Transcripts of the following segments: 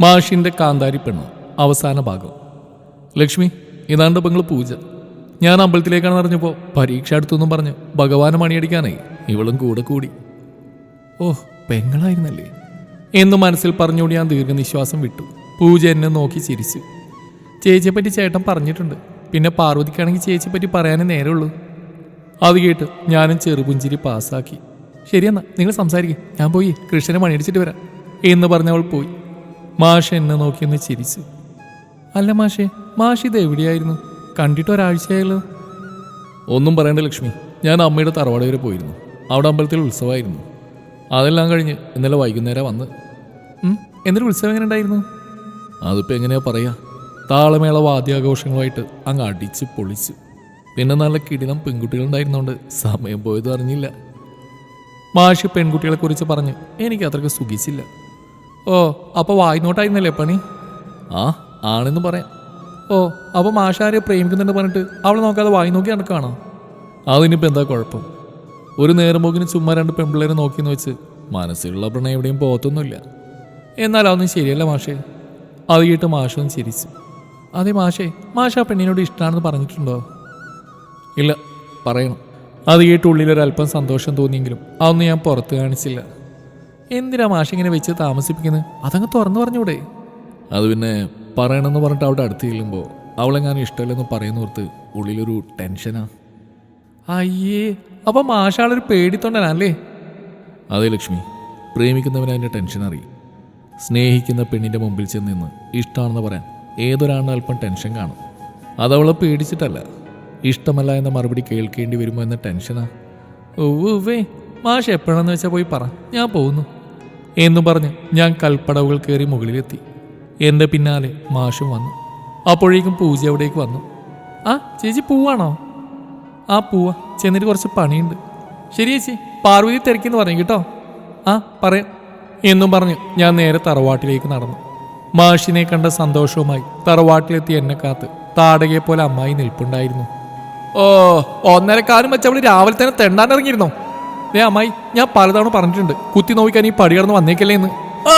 മാഷിന്റെ കാന്താരി പെണ്ണ് അവസാന ഭാഗം. ലക്ഷ്മി ഇതാണ്ട് പെങ്ങൾ പൂജ. ഞാൻ അമ്പലത്തിലേക്കാണ് അറിഞ്ഞപ്പോൾ പരീക്ഷ അടുത്തൊന്നും പറഞ്ഞ് ഭഗവാനെ മണിയടിക്കാനായി ഇവളും കൂടെ കൂടി. ഓ പെങ്ങളായിരുന്നല്ലേ? എന്ന് മനസ്സിൽ പറഞ്ഞുകൊണ്ട് ഞാൻ ദീർഘനിശ്വാസം വിട്ടു. പൂജ എന്നെ നോക്കി ചിരിച്ചു. ചേച്ചിയെ പറ്റി ചേട്ടൻ പറഞ്ഞിട്ടുണ്ട്. പിന്നെ പാർവതിക്കാണെങ്കിൽ ചേച്ചിയെ പറ്റി പറയാനേ നേരമുള്ളൂ. അത് കേട്ട് ഞാനും ചെറുപുഞ്ചിരി പാസ്സാക്കി. ശരിയെന്നാ നിങ്ങൾ സംസാരിക്കും. ഞാൻ പോയി കൃഷ്ണനെ മണിയടിച്ചിട്ട് വരാം. എന്ന് പറഞ്ഞവൾ പോയി. മാഷ് എന്നെ നോക്കി നോക്കിയൊന്ന് ചിരിച്ചു. അല്ല മാഷേ മാഷ് ഇത് എവിടെയായിരുന്നു? കണ്ടിട്ട് ഒരാഴ്ചയായല്ലോ. ഒന്നും പറയണ്ട ലക്ഷ്മി ഞാൻ അമ്മയുടെ തറവാട് വരെ പോയിരുന്നു. അവിടെ അമ്പലത്തിൽ ഉത്സവമായിരുന്നു. അതെല്ലാം കഴിഞ്ഞ് ഇന്നലെ വൈകുന്നേരം വന്ന്. എന്നിട്ട് ഉത്സവം എങ്ങനെ ഉണ്ടായിരുന്നു? അതിപ്പോൾ എങ്ങനെയാ പറയാ? താളമേള വാദ്യാഘോഷങ്ങളുമായിട്ട് അങ്ങ് അടിച്ച് പൊളിച്ചു. പിന്നെ നല്ല കിടിലം പെൺകുട്ടികളുണ്ടായിരുന്നോണ്ട് സമയം പോയത് അറിഞ്ഞില്ല. മാഷ് പെൺകുട്ടികളെ കുറിച്ച് പറഞ്ഞ് എനിക്ക് അത്രയ്ക്ക് സുഖിച്ചില്ല. ഓ അപ്പോൾ വായ്നോട്ടായിരുന്നല്ലേ പണി? ആ ആണെന്ന് പറയാം. ഓ അപ്പോൾ മാഷാരെ പ്രേമിക്കുന്നുണ്ട് പറഞ്ഞിട്ട് അവളെ നോക്കാതെ വായി നോക്കി നടക്കുകയാണോ അതിനിപ്പോൾ എന്താ കുഴപ്പം? ഒരു നേരമ്പോക്കിന് ചുമ്മാ രണ്ട് പെൺപിള്ളേരെ നോക്കിയെന്ന് വെച്ച് മനസ്സിലുള്ള പ്രണയം എവിടെയും പോകത്തൊന്നുമില്ല. എന്നാൽ അതൊന്നും ശരിയല്ല മാഷേ. അത് കേട്ട് മാഷും ചിരിച്ചു. അതെ മാഷേ മാഷ ആ പെണ്ണിനോട് ഇഷ്ടമാണെന്ന് പറഞ്ഞിട്ടുണ്ടോ? ഇല്ല പറയണം. അത് കേട്ട് ഉള്ളിലൊരല്പം സന്തോഷം തോന്നിയെങ്കിലും അതൊന്നും ഞാൻ പുറത്ത് കാണിച്ചില്ല. എന്തിനാ മാഷ് ഇങ്ങനെ വെച്ച് താമസിപ്പിക്കുന്നത്? അതങ്ങ് തുറന്നു പറഞ്ഞൂടെ? അത് പിന്നെ പറയണമെന്ന് പറഞ്ഞിട്ട് അവിടെ അടുത്ത് ചെല്ലുമ്പോൾ അവളെങ്ങാനും ഇഷ്ടമല്ലെന്ന് പറയുന്നോർത്ത് ഉള്ളിലൊരു ടെൻഷനാ. അയ്യേ അപ്പൊ മാഷാളൊരു പേടിത്തൊണ്ടനല്ലേ അതെ ലക്ഷ്മി പ്രേമിക്കുന്നവനെ അതിന്റെ ടെൻഷൻ അറിയും. സ്നേഹിക്കുന്ന പെണ്ണിന്റെ മുമ്പിൽ ചെന്ന് നിന്ന് ഇഷ്ടമാണെന്ന് പറയാൻ ഏതൊരാളിനും അല്പം ടെൻഷൻ കാണും. അതവളെ പേടിച്ചിട്ടല്ല. ഇഷ്ടമല്ല എന്ന മറുപടി കേൾക്കേണ്ടി വരുമോ എന്ന ടെൻഷനാ. ഓവേ മാഷ് എപ്പോഴാണെന്ന് വെച്ചാൽ പോയി പറ. ഞാൻ പോകുന്നു എന്നും പറഞ്ഞ് ഞാൻ കൽപ്പടവുകൾ കയറി മുകളിലെത്തി. എന്റെ പിന്നാലെ മാഷും വന്നു. അപ്പോഴേക്കും പൂജ അവിടേക്ക് വന്നു. ആ ചേച്ചി പൂവാണോ? ആ പൂവ. ചെന്നിട്ട് കുറച്ച് പണിയുണ്ട്. ശരി ചേച്ചി. പാർവതി തിരക്കെന്ന് പറഞ്ഞു കേട്ടോ. ആ പറയാം. എന്നും പറഞ്ഞ് ഞാൻ നേരെ തറവാട്ടിലേക്ക് നടന്നു. മാഷിനെ കണ്ട സന്തോഷവുമായി തറവാട്ടിലെത്തി എന്നെ കാത്ത് താടകയെ പോലെ അമ്മായി നിൽപ്പുണ്ടായിരുന്നു. ഓ ഒന്നരക്കാലം വെച്ച് അവൾ രാവിലെ തന്നെ തെണ്ടാൻ ഇറങ്ങിയിരുന്നോ? ദേ അമ്മായി ഞാൻ പലതവണ പറഞ്ഞിട്ടുണ്ട് കുത്തി നോക്കാൻ ഈ പടി കടന്ന് വന്നേക്കല്ലേ എന്ന്. ആ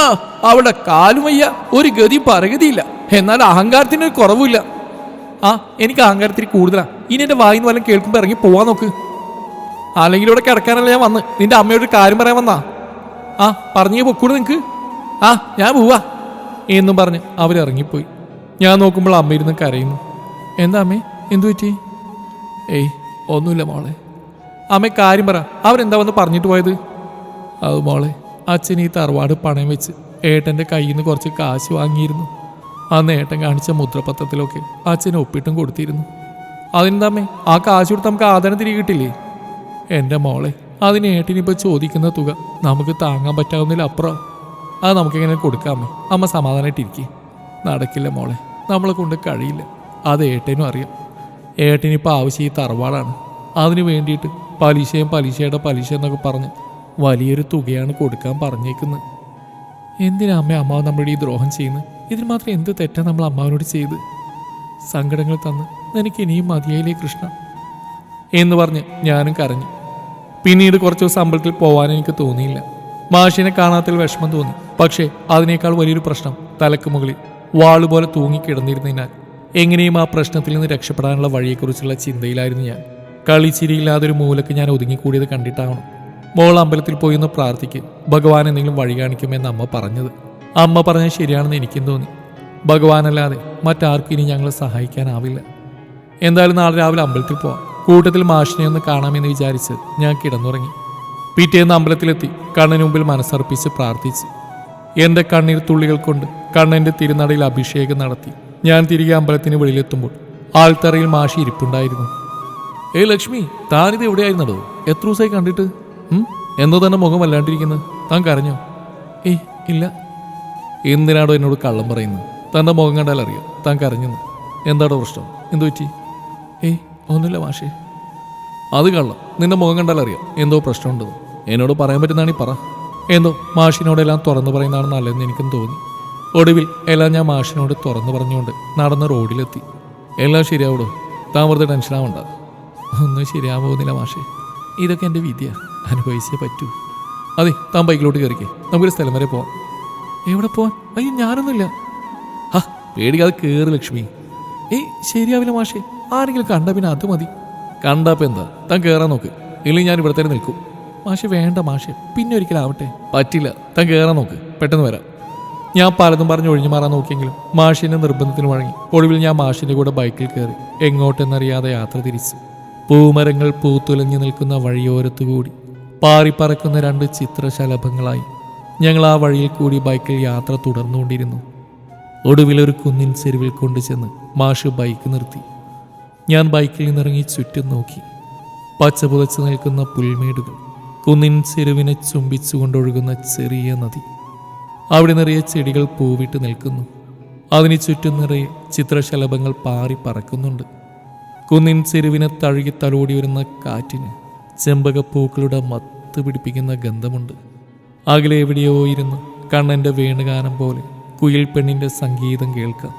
അവളുടെ കാലും വയ്യ ഒരു ഗതി പരഗതിയില്ല. എന്നാൽ അഹങ്കാരത്തിന് ഒരു കുറവുമില്ല. ആ എനിക്ക് അഹങ്കാരത്തിന് കൂടുതലാണ് ഇനി എന്റെ വായിന്ന് വല്ലതും കേൾക്കുമ്പോൾ ഇറങ്ങി പോവാൻ നോക്ക്. അല്ലെങ്കിൽ ഇവിടെ കിടക്കാനല്ല ഞാൻ വന്ന്. നിന്റെ അമ്മയോട് കാര്യം പറയാൻ വന്നാ? ആ പറഞ്ഞു പൊക്കൂടെ നിനക്ക്. ആ ഞാൻ പോവാ. എന്നും പറഞ്ഞ് അവരിറങ്ങിപ്പോയി ഞാൻ നോക്കുമ്പോൾ അമ്മ ഇരുന്ന് കരയുന്നു. എന്താ അമ്മേ എന്തു പറ്റി? ഏയ് ഒന്നുമില്ല മോളെ. അമ്മ കാര്യം പറ. അവരെന്താ വന്ന് പറഞ്ഞിട്ട് പോയത്? അത് മോളെ അച്ഛൻ ഈ തറവാട് പണയം വെച്ച് ഏട്ടന്റെ കയ്യിൽ നിന്ന് കുറച്ച് കാശ് വാങ്ങിയിരുന്നു. അന്ന് ഏട്ടൻ കാണിച്ച മുദ്രപത്രത്തിലൊക്കെ അച്ഛൻ ഒപ്പിട്ടും കൊടുത്തിരുന്നു. അതിനെന്താമ്മേ ആ കാശ് കൊടുത്ത് നമുക്ക് ആദരം തിരികെ കിട്ടില്ലേ? എന്റെ മോളെ അതിന് ഏട്ടനിപ്പോൾ ചോദിക്കുന്ന തുക നമുക്ക് താങ്ങാൻ പറ്റാവുന്നതിലപ്പുറം അത് നമുക്കെങ്ങനെ കൊടുക്കാമേ അമ്മ? സമാധാനമായിട്ടിരിക്കേ നടക്കില്ല മോളെ നമ്മളെ കൊണ്ട് കഴിയില്ല. അത് ഏട്ടനും അറിയാം. ഏട്ടനിപ്പോൾ ആവശ്യം ഈ തറവാടാണ്. അതിന് വേണ്ടിയിട്ട് പലിശയും പലിശയുടെ പലിശ എന്നൊക്കെ പറഞ്ഞ് വലിയൊരു തുകയാണ് കൊടുക്കാൻ പറഞ്ഞേക്കുന്നത് എന്തിനാ അമ്മ അമ്മാവ് നമ്മുടെ ഈ ദ്രോഹം ചെയ്യുന്നത് ഇതിന് മാത്രം എന്ത് തെറ്റാണ് നമ്മൾ അമ്മാവിനോട് ചെയ്ത്? സങ്കടങ്ങൾ തന്ന് നിനക്ക് ഇനിയും മതിയായില്ലേ കൃഷ്ണ? എന്ന് പറഞ്ഞ് ഞാനും കരഞ്ഞു. പിന്നീട് കുറച്ച് ദിവസം അമ്പലത്തിൽ പോകാൻ എനിക്ക് തോന്നിയില്ല. മാഷിനെ കാണാത്തിൽ വിഷമം തോന്നി. പക്ഷേ അതിനേക്കാൾ വലിയൊരു പ്രശ്നം തലക്ക് മുകളിൽ വാളുപോലെ തൂങ്ങിക്കിടന്നിരുന്നതിനാൽ എങ്ങനെയും ആ പ്രശ്നത്തിൽ നിന്ന് രക്ഷപ്പെടാനുള്ള വഴിയെക്കുറിച്ചുള്ള ചിന്തയിലായിരുന്നു ഞാൻ. കളിച്ചിരിയില്ലാതെ ഒരു മൂലക്ക് ഞാൻ ഒതുങ്ങിക്കൂടിയത് കണ്ടിട്ടാവണം മോൾ അമ്പലത്തിൽ പോയി ഒന്ന് പ്രാർത്ഥിക്ക്. ഭഗവാൻ എന്തെങ്കിലും വഴി കാണിക്കുമെന്ന് അമ്മ പറഞ്ഞത്. അമ്മ പറഞ്ഞത് ശരിയാണെന്ന് എനിക്കും തോന്നി. ഭഗവാനല്ലാതെ മറ്റാർക്കും ഇനി ഞങ്ങളെ സഹായിക്കാനാവില്ല. എന്തായാലും നാളെ രാവിലെ അമ്പലത്തിൽ പോവാം. കൂട്ടത്തിൽ മാഷിനെ ഒന്ന് കാണാമെന്ന് വിചാരിച്ച് ഞാൻ കിടന്നുറങ്ങി. പിറ്റേന്ന് അമ്പലത്തിലെത്തി കണ്ണന് മുമ്പിൽ മനസ്സർപ്പിച്ച് പ്രാർത്ഥിച്ചു. എന്റെ കണ്ണീർ തുള്ളികൾ കൊണ്ട് കണ്ണന്റെ തിരുനടയിൽ അഭിഷേകം നടത്തി. ഞാൻ തിരികെ അമ്പലത്തിന് വെളിയിലെത്തുമ്പോൾ ആൾത്തറയിൽ മാഷി ഇരിപ്പുണ്ടായിരുന്നു. ഏയ് ലക്ഷ്മി താനിത് എവിടെയായിരുന്നടോ? എത്ര ദിവസമായി കണ്ടിട്ട്? എന്തോ തന്നെ മുഖം വല്ലാണ്ടിരിക്കുന്നത് താൻ കരഞ്ഞോ? ഏയ് ഇല്ല. എന്തിനാടോ എന്നോട് കള്ളം പറയുന്നത് തന്റെ മുഖം കണ്ടാൽ അറിയാം. താൻ കരഞ്ഞെന്ന്. എന്താടോ പ്രശ്നം? എന്തു പറ്റി? ഏയ് ഒന്നുമില്ല മാഷേ. അത് കള്ളം. നിന്റെ മുഖം കണ്ടാൽ അറിയാം. എന്തോ പ്രശ്നമുണ്ടെന്ന് എന്നോട് പറയാൻ പറ്റുന്നതാണ് പറ. എന്തോ മാഷിനോടെല്ലാം തുറന്നു പറയുന്നതാണ് നല്ലതെന്ന് എനിക്കും തോന്നി. ഒടുവിൽ എല്ലാം ഞാൻ മാഷിനോട് തുറന്നു പറഞ്ഞുകൊണ്ട് നടന്ന റോഡിലെത്തി. എല്ലാം ശരിയാവുള്ളൂ താൻ വെറുതെ ടെൻഷനാവണ്ട. ഒന്നും ശരിയാവുന്നില്ല മാഷേ. ഇതൊക്കെ എന്റെ വിദ്യ അനുഭവിച്ചേ പറ്റൂ. അതെ താൻ ബൈക്കിലോട്ട് കയറിക്കേ. നമുക്കൊരു സ്ഥലം വരെ പോവാം. എവിടെ പോവാൻ? അയ്യോ ഞാനൊന്നുമില്ല. ആ പേടിക്കാതെ കേറ് ലക്ഷ്മി. ഏയ് ശരിയാവില്ല മാഷേ. ആരെങ്കിലും കണ്ട പിന്നെ അത് മതി. കണ്ടപ്പോൾ എന്താ? താൻ കയറാൻ നോക്ക്. ഇല്ലെങ്കിൽ ഞാൻ ഇവിടെ തന്നെ നിൽക്കും. മാഷെ വേണ്ട മാഷെ. പിന്നെ ഒരിക്കലാവട്ടെ പറ്റില്ല. താൻ കയറാൻ നോക്ക്. പെട്ടെന്ന് വരാം. ഞാൻ പലതും പറഞ്ഞ് ഒഴിഞ്ഞു മാറാൻ നോക്കിയെങ്കിലും മാഷിന്റെ നിർബന്ധത്തിന് വഴങ്ങി ഒടുവിൽ ഞാൻ മാഷിന്റെ കൂടെ ബൈക്കിൽ കയറി എങ്ങോട്ടെന്നറിയാതെ യാത്ര തിരിച്ചു. പൂമരങ്ങൾ പൂത്തുലഞ്ഞു നിൽക്കുന്ന വഴിയോരത്തുകൂടി പാറിപ്പറക്കുന്ന രണ്ട് ചിത്രശലഭങ്ങളായി ഞങ്ങൾ ആ വഴിയിൽ കൂടി ബൈക്കിൽ യാത്ര തുടർന്നുകൊണ്ടിരുന്നു. ഒടുവിൽ ഒരു കുന്നിൻ ചെരുവിൽ കൊണ്ടുചെന്ന് മാഷ് ബൈക്ക് നിർത്തി. ഞാൻ ബൈക്കിൽ നിന്നിറങ്ങി ചുറ്റും നോക്കി. പച്ച പുതച്ച് നിൽക്കുന്ന പുൽമേടുകൾ കുന്നിൻ ചെരുവിനെ ചുംബിച്ചുകൊണ്ടൊഴുകുന്ന ചെറിയ നദി. അവിടെ നിറയെ ചെടികൾ പൂവിട്ട് നിൽക്കുന്നു. അതിന് ചുറ്റും നിറയെ ചിത്രശലഭങ്ങൾ പാറി പറക്കുന്നുണ്ട്. കുന്നിൻ ചെരുവിനെ തഴുകി തലോടി വരുന്ന കാറ്റിന് ചെമ്പകപ്പൂക്കളുടെ മത്ത് പിടിപ്പിക്കുന്ന ഗന്ധമുണ്ട്. അകലെ എവിടെയോ ഇരുന്ന് കണ്ണന്റെ വേണുഗാനം പോലെ കുയിൽ പെണ്ണിന്റെ സംഗീതം കേൾക്കാം.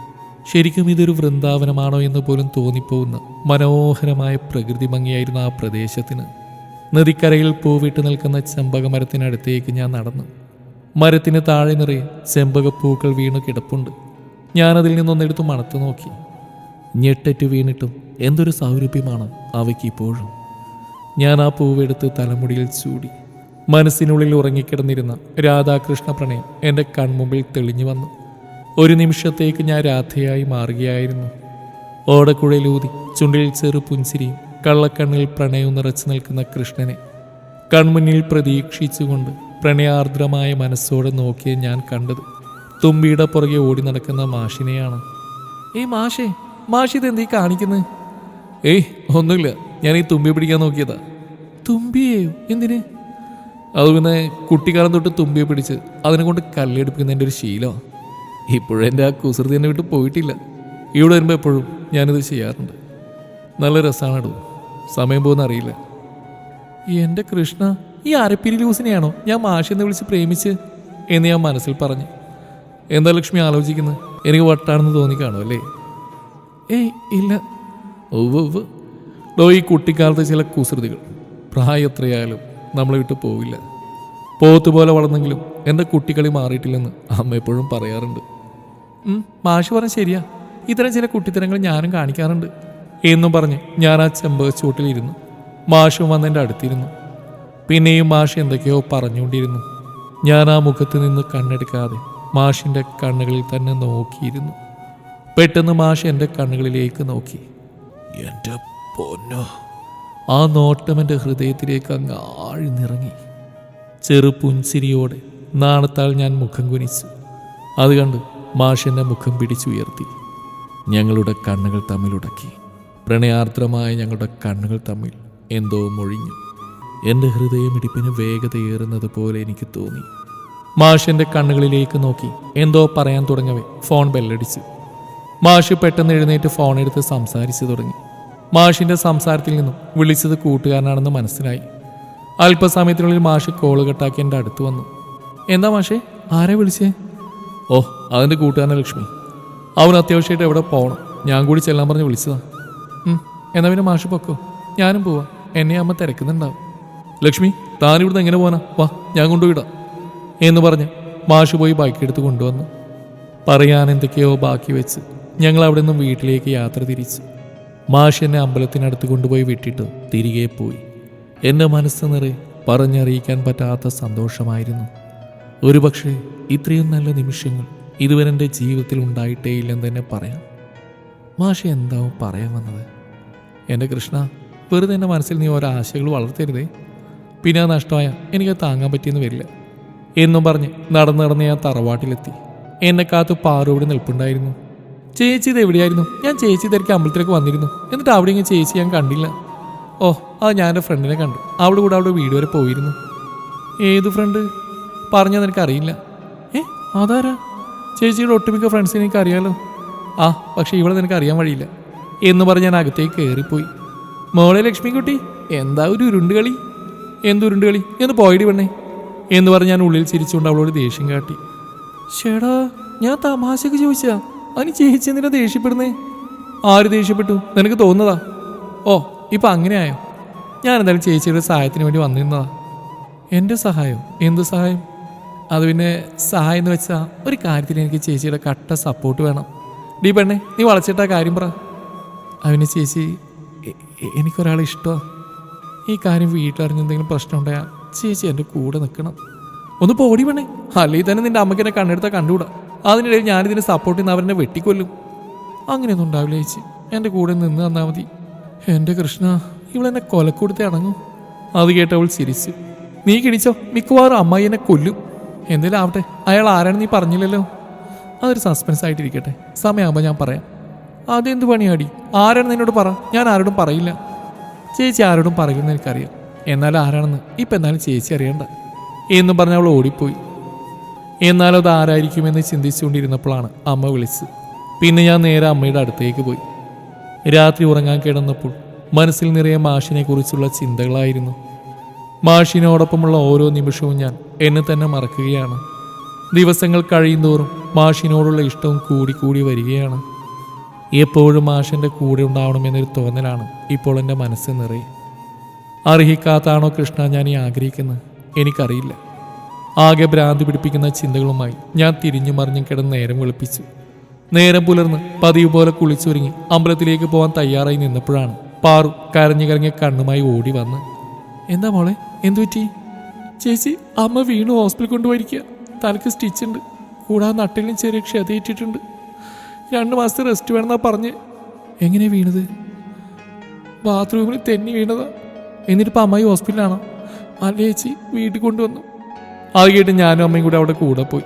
ശരിക്കും ഇതൊരു വൃന്ദാവനമാണോ എന്ന് പോലും തോന്നിപ്പോകുന്ന മനോഹരമായ പ്രകൃതി ഭംഗിയായിരുന്നു ആ പ്രദേശത്തിന്. നദിക്കരയിൽ പൂവിട്ട് നിൽക്കുന്ന ചെമ്പകമരത്തിനടുത്തേക്ക് ഞാൻ നടന്നു. മരത്തിന് താഴെ നിറയെ ചെമ്പകപ്പൂക്കൾ വീണു കിടപ്പുണ്ട്. ഞാനതിൽ നിന്നൊന്നെടുത്ത് മണത്തു നോക്കി. ഞെട്ടറ്റ് വീണിട്ടും എന്തൊരു സൗരഭ്യമാണ് അവയ്ക്ക് ഇപ്പോഴും. ഞാൻ ആ പൂവെടുത്ത് തലമുടിയിൽ ചൂടി മനസ്സിനുള്ളിൽ ഉറങ്ങിക്കിടന്നിരുന്ന രാധാകൃഷ്ണ പ്രണയം എന്റെ കൺമുമ്പിൽ തെളിഞ്ഞു വന്നു. ഒരു നിമിഷത്തേക്ക് ഞാൻ രാധയായി മാറുകയായിരുന്നു. ഓടക്കുഴലൂതി ചുണ്ടിൽ ചെറു പുഞ്ചിരിയും കള്ളക്കണ്ണിൽ പ്രണയവും നിറച്ചു നിൽക്കുന്ന കൃഷ്ണനെ കൺമുന്നിൽ പ്രതീക്ഷിച്ചുകൊണ്ട് പ്രണയാർദ്രമായ മനസ്സോടെ നോക്കിയ ഞാൻ കണ്ടത് തുമ്പിയുടെ പുറകെ ഓടി നടക്കുന്ന മാഷിനെയാണ്. ഈ മാഷേ മാഷി ഇതെന്തീ കാണിക്കുന്നത് ഏയ് ഒന്നുമില്ല. ഞാൻ ഈ തുമ്പി പിടിക്കാൻ നോക്കിയതാ. തുമ്പിയെയോ എന്തിന്? അത് പിന്നെ കുട്ടിക്കാലം തൊട്ട് തുമ്പിയെ പിടിച്ച് അതിനെ കൊണ്ട് കല്ലെടുപ്പിക്കുന്നതിന്റെ ഒരു ശീലമാണ് എന്റെ ആ കുസൃതി എന്നെ വിട്ട് പോയിട്ടില്ല. ഇവിടെ വരുമ്പോൾ എപ്പോഴും ഞാനിത് ചെയ്യാറുണ്ട്. നല്ല രസമാണ് ഇടും സമയം പോകുന്ന അറിയില്ല. എന്റെ കൃഷ്ണ ഈ അരപ്പിരി ലൂസിനെയാണോ ഞാൻ മാഷെന്ന് വിളിച്ച് പ്രേമിച്ച് എന്ന് ഞാൻ മനസ്സിൽ പറഞ്ഞു. എന്താ ലക്ഷ്മി ആലോചിക്കുന്നത് എനിക്ക് വട്ടാണെന്ന് തോന്നിക്കാണോ അല്ലേ? ഏയ് ഇല്ല. ഒവ് ഡോ ഈ കുട്ടിക്കാലത്തെ ചില കുസൃതികൾ. പ്രായം എത്രയായാലും നമ്മളെ വിട്ട് പോവില്ല. പോത്ത് പോലെ വളർന്നെങ്കിലും എന്റെ കുട്ടികളി മാറിയിട്ടില്ലെന്ന് അമ്മ എപ്പോഴും പറയാറുണ്ട്. മാഷ് പറഞ്ഞ ശരിയാ. ഇത്തരം ചില കുട്ടിത്തരങ്ങൾ ഞാനും കാണിക്കാറുണ്ട്. എന്നും പറഞ്ഞ് ഞാൻ ആ ചെമ്പകച്ചൂട്ടിലിരുന്നു മാഷും വന്ന് എന്റെ അടുത്തിരുന്നു. പിന്നെയും മാഷ് എന്തൊക്കെയോ പറഞ്ഞുകൊണ്ടിരുന്നു. ഞാൻ ആ മുഖത്ത് നിന്ന് കണ്ണെടുക്കാതെ മാഷിന്റെ കണ്ണുകളിൽ തന്നെ നോക്കിയിരുന്നു. പെട്ടെന്ന് മാഷ് എന്റെ കണ്ണുകളിലേക്ക് നോക്കി. എന്റെ പൊന്നോ. ആ നോട്ടം എന്റെ ഹൃദയത്തിലേക്ക് അങ്ങ് ആഴ്ന്നിറങ്ങി. ചെറു പുൻസിരിയോടെ നാണത്താൽ ഞാൻ മുഖം കുനിച്ചു. അത് കണ്ട് മാഷിന്റെ മുഖം പിടിച്ചുയർത്തി. ഞങ്ങളുടെ കണ്ണുകൾ തമ്മിലുടക്കി പ്രണയാർദ്രമായ ഞങ്ങളുടെ കണ്ണുകൾ തമ്മിൽ എന്തോ മൊഴിഞ്ഞു. എന്റെ ഹൃദയമിടിപ്പിന് വേഗതയേറുന്നത് പോലെ എനിക്ക് തോന്നി. മാഷിന്റെ കണ്ണുകളിലേക്ക് നോക്കി എന്തോ പറയാൻ തുടങ്ങവേ. ഫോൺ ബെല്ലടിച്ചു. മാഷ് പെട്ടെന്ന് എഴുന്നേറ്റ് ഫോൺ എടുത്ത് സംസാരിച്ചു തുടങ്ങി. മാഷിന്റെ സംസാരത്തിൽ നിന്നും വിളിച്ചത് കൂട്ടുകാരനാണെന്ന് മനസ്സിലായി. അല്പസമയത്തിനുള്ളിൽ മാഷ് കോൾ കട്ടാക്കി എന്റെ അടുത്ത് വന്നു. എന്താ മാഷേ? ആരെ വിളിച്ചേ? ഓ അതിന്റെ കൂട്ടുകാരനെ ലക്ഷ്മി. അവൻ അത്യാവശ്യമായിട്ട് എവിടെ പോകണം ഞാൻ കൂടി ചെല്ലാൻ പറഞ്ഞ് വിളിച്ചതാ. എന്നാൽ എന്നാ പിന്നെ മാഷ് പൊക്കോ? ഞാനും പോവാം. എന്നെ അമ്മ തിരക്കുന്നുണ്ടാവും. ലക്ഷ്മി താനിവിടുന്ന് എങ്ങനെ പോകാനാ വാ ഞാൻ കൊണ്ടുപോയിടാം. എന്ന് പറഞ്ഞ് മാഷ് പോയി ബൈക്ക് എടുത്ത് കൊണ്ടുവന്നു. പറയാൻ എന്തൊക്കെയോ ബാക്കി വെച്ച്. ഞങ്ങൾ അവിടെ നിന്ന് വീട്ടിലേക്ക് യാത്ര തിരിച്ചു മാഷ് എന്നെ അമ്പലത്തിനടുത്ത് കൊണ്ടുപോയി വിട്ടിട്ട് തിരികെ പോയി. എന്റെ മനസ്സ് നിറയെ പറഞ്ഞറിയിക്കാൻ പറ്റാത്ത സന്തോഷമായിരുന്നു. ഒരുപക്ഷെ ഇത്രയും നല്ല നിമിഷങ്ങൾ ഇതുവരെ എന്റെ ജീവിതത്തിൽ ഉണ്ടായിട്ടേ ഇല്ലെന്ന് തന്നെ പറയാം. മാഷ് എന്താവും പറയാൻ വന്നത്? എന്റെ കൃഷ്ണ വെറുതെ എന്റെ മനസ്സിൽ നീ ഓരോ ആശയങ്ങൾ വളർത്തരുതേ. പിന്നെ അത് നഷ്ടമായ എനിക്ക് താങ്ങാൻ പറ്റിയെന്ന് വരില്ല. എന്നും പറഞ്ഞ് നടന്ന് നടന്ന് ഞാൻ തറവാട്ടിലെത്തി. എന്നെ കാത്ത് പാറു ഇവിടെ നിൽപ്പുണ്ടായിരുന്നു. ചേച്ചി ഇത് എവിടെയായിരുന്നു? ഞാൻ ചേച്ചി തിരക്ക് അമ്പലത്തിലേക്ക് വന്നിരുന്നു. എന്നിട്ട് അവിടെ ഇങ്ങനെ ചേച്ചി ഞാൻ കണ്ടില്ല. ഓ അത് ഞാൻ എന്റെ ഫ്രണ്ടിനെ കണ്ടു. അവിടെ കൂടെ അവിടെ വീട് വരെ പോയിരുന്നു. ഏത് ഫ്രണ്ട് പറഞ്ഞാൽ നിനക്കറിയില്ല ഏ അതാരാ? ചേച്ചിയുടെ ഒട്ടുമിക്ക ഫ്രണ്ട്സിനെ എനിക്ക് അറിയാലോ. ആ പക്ഷേ ഇവിടെ നിനക്ക് അറിയാൻ വഴിയില്ല. എന്ന് പറഞ്ഞ് ഞാൻ അകത്തേക്ക് കയറിപ്പോയി. മോളെ ലക്ഷ്മിക്കുട്ടി എന്താ ഒരു ഉരുണ്ട് കളി? എന്തുരുണ്ട് കളി? എന്ന് പോയിടി പെണ്ണേ. എന്ന് പറഞ്ഞ് ഞാൻ ഉള്ളിൽ ചിരിച്ചുകൊണ്ട് അവളോട് ദേഷ്യം കാട്ടി. ചേടാ ഞാൻ തമാശക്ക് ചോദിച്ചാ അതിന് ചേച്ചി എന്തിനാ ദേഷ്യപ്പെടുന്നേ? ആര് ദേഷ്യപ്പെട്ടു? നിനക്ക് തോന്നുന്നതാ? ഓ ഇപ്പം അങ്ങനെയായോ? ഞാൻ എന്തായാലും ചേച്ചിയുടെ സഹായത്തിന് വേണ്ടി വന്നിരുന്നതാ. എന്റെ സഹായം? എന്ത് സഹായം? അത് പിന്നെ സഹായം എന്ന് വെച്ചാൽ ഒരു കാര്യത്തിൽ എനിക്ക് ചേച്ചിയുടെ കട്ട സപ്പോർട്ട് വേണം. ഡീ പെണ്ണെ നീ വളച്ചിട്ടാ കാര്യം പറ. അവന് ചേച്ചി എനിക്കൊരാൾ ഇഷ്ടമാണ് ഈ കാര്യം വീട്ടിലറിഞ്ഞ് എന്തെങ്കിലും പ്രശ്നം ഉണ്ടായാൽ ചേച്ചി എന്റെ കൂടെ നിൽക്കണം ഒന്ന് പോടി പെണ്ണേ. അല്ലെങ്കിൽ തന്നെ നിന്റെ അമ്മയ്ക്ക് എന്നെ കണ്ണെടുത്താൽ കണ്ടുകൂടാ. അതിനിടയിൽ ഞാനിതിന് സപ്പോർട്ട് ചെയ്യുന്ന അവരെന്നെ വെട്ടിക്കൊല്ലും. അങ്ങനെയൊന്നും ഉണ്ടാവില്ല ചേച്ചി. എന്റെ കൂടെ നിന്ന് തന്നാൽ മതി. എന്റെ കൃഷ്ണ ഇവളെന്നെ കൊലക്കൂടത്തെ അടങ്ങും അത് കേട്ട് അവൾ ചിരിച്ചു. നീ കിടിച്ചോ മിക്കവാറും അമ്മായി എന്നെ കൊല്ലും. എന്തേലും ആവട്ടെ. അയാൾ ആരാണെന്ന് നീ പറഞ്ഞില്ലല്ലോ. അതൊരു സസ്പെൻസ് ആയിട്ടിരിക്കട്ടെ. സമയമാകുമ്പോൾ ഞാൻ പറയാം. അതെന്ത് പണിയാടി? ആരാണെന്ന് എന്നോട് പറ? ഞാൻ ആരോടും പറയില്ല. ചേച്ചി ആരോടും പറയുമെന്ന് എനിക്കറിയാം. എന്നാൽ ആരാണെന്ന്? ഇപ്പം എന്നാലും ചേച്ചി അറിയണ്ട. എന്നും പറഞ്ഞ് അവൾ ഓടിപ്പോയി. എന്നാലും അത് ആരായിരിക്കുമെന്ന് ചിന്തിച്ചുകൊണ്ടിരുന്നപ്പോഴാണ് അമ്മ വിളിച്ചത്. പിന്നെ ഞാൻ നേരെ അമ്മയുടെ അടുത്തേക്ക് പോയി. രാത്രി ഉറങ്ങാൻ കിടന്നപ്പോൾ മനസ്സിൽ നിറയെ മാഷിനെക്കുറിച്ചുള്ള ചിന്തകളായിരുന്നു. മാഷിനോടൊപ്പമുള്ള ഓരോ നിമിഷവും ഞാൻ എന്നെ തന്നെ മറക്കുകയാണ്. ദിവസങ്ങൾ കഴിയുന്തോറും മാഷിനോടുള്ള ഇഷ്ടവും കൂടിക്കൂടി വരികയാണ്. എപ്പോഴും മാഷിന്റെ കൂടെ ഉണ്ടാവണമെന്നൊരു തോന്നലാണ് ഇപ്പോൾ എന്റെ മനസ്സ് നിറയെ. അർഹിക്കാത്താണോ കൃഷ്ണ ഞാൻ ഈ ആഗ്രഹിക്കുന്നത്? എനിക്കറിയില്ല. ആകെ ഭ്രാന്തി പിടിപ്പിക്കുന്ന ചിന്തകളുമായി ഞാൻ തിരിഞ്ഞു മറിഞ്ഞു കിടന്ന് നേരം വെളുപ്പിച്ചു. നേരം പുലർന്ന് പതിവ് പോലെ കുളിച്ചൊരുങ്ങി അമ്പലത്തിലേക്ക് പോകാൻ തയ്യാറായി നിന്നപ്പോഴാണ് പാറു കരഞ്ഞു കരഞ്ഞ കണ്ണുമായി ഓടി വന്ന് എന്താ മോളെ എന്തു പറ്റി? ചേച്ചി അമ്മ വീണു ഹോസ്പിറ്റലിൽ കൊണ്ടുപോയിരിക്കുക. തലക്ക് സ്റ്റിച്ച് ഉണ്ട് കൂടാതെ നട്ടിലും ചെറിയ ക്ഷതയിട്ടിട്ടുണ്ട് രണ്ട് മാസത്തെ റെസ്റ്റ് വേണമെന്നാ പറഞ്ഞ്. എങ്ങനെ വീണത്? ബാത്റൂമിൽ തെന്നി വീണതാ. എന്നിട്ടിപ്പോൾ അമ്മായി ഹോസ്പിറ്റലാണോ അല്ല ചേച്ചി വീട്ടിൽ കൊണ്ടുവന്നു. അത് ഞാനും അമ്മയും കൂടെ അവിടെ കൂടെ പോയി.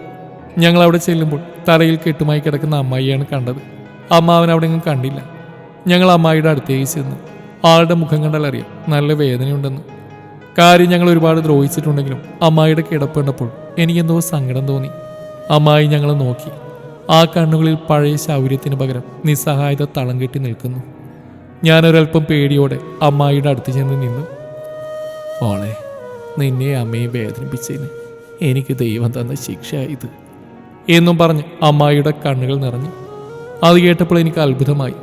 ഞങ്ങൾ അവിടെ ചെല്ലുമ്പോൾ തറയിൽ കെട്ടുമായി കിടക്കുന്ന അമ്മായിയാണ് കണ്ടത്. അമ്മാവൻ അവിടെ എങ്ങും കണ്ടില്ല. ഞങ്ങൾ അമ്മായിയുടെ അടുത്തേക്ക് ചെന്നു. ആളുടെ മുഖം കണ്ടാൽ അറിയാം നല്ല വേദനയുണ്ടെന്ന്. കാര്യം ഞങ്ങൾ ഒരുപാട് ദ്രോഹിച്ചിട്ടുണ്ടെങ്കിലും അമ്മായിയുടെ കിടപ്പ് കണ്ടപ്പോൾ എനിക്കെന്തോ സങ്കടം തോന്നി. അമ്മായി ഞങ്ങളെ നോക്കി. ആ കണ്ണുകളിൽ പഴയ ശൗര്യത്തിന് പകരം നിസ്സഹായത തളം കെട്ടി നിൽക്കുന്നു. ഞാനൊരൽപ്പം പേടിയോടെ അമ്മായിയുടെ അടുത്ത് ചെന്ന് നിന്നു. ഓളെ നിന്നെ അമ്മയെ വേദനിപ്പിച്ചതിന് എനിക്ക് ദൈവം തന്ന ശിക്ഷ ഇത്. എന്നും പറഞ്ഞ് അമ്മായിയുടെ കണ്ണുകൾ നിറഞ്ഞു. അത് കേട്ടപ്പോൾ എനിക്ക് അത്ഭുതമായി.